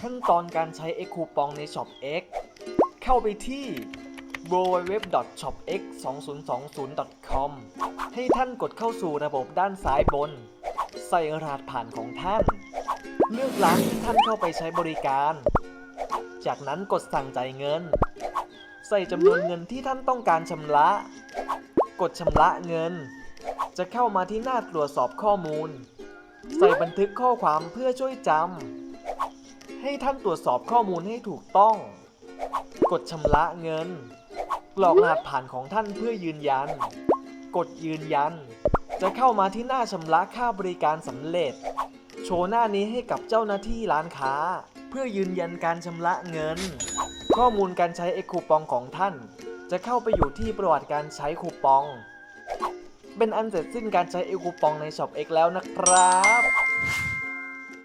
ขั้นตอนการใช้ X คูปองใน Shop X เข้าไปที่ www.shopx2020.com ให้ท่านกดเข้าสู่ระบบด้านซ้ายบน ใส่รหัสผ่านของท่าน เลือกร้านที่ท่านเข้าไปใช้บริการ จากนั้นกดสั่งจ่ายเงิน ใส่จำนวนเงินที่ท่านต้องการชำระ กดชำระเงิน จะเข้ามาที่หน้าตรวจสอบข้อมูล ใส่บันทึกข้อความเพื่อช่วยจำ ให้ท่านตรวจสอบข้อมูลให้ถูกต้อง กดชำระเงิน กรอกรหัสผ่านของท่านเพื่อยืนยัน กดยืนยัน จะเข้ามาที่หน้าชำระค่าบริการสำเร็จ โชว์หน้านี้ให้กับเจ้าหน้าที่ร้านค้า เพื่อยืนยันการชำระเงิน ข้อมูลการใช้เอคูปองของท่าน จะเข้าไปอยู่ที่ประวัติการใช้คูปอง เป็นอันเสร็จสิ้นการใช้เอคูปองในช็อป X แล้วนะครับ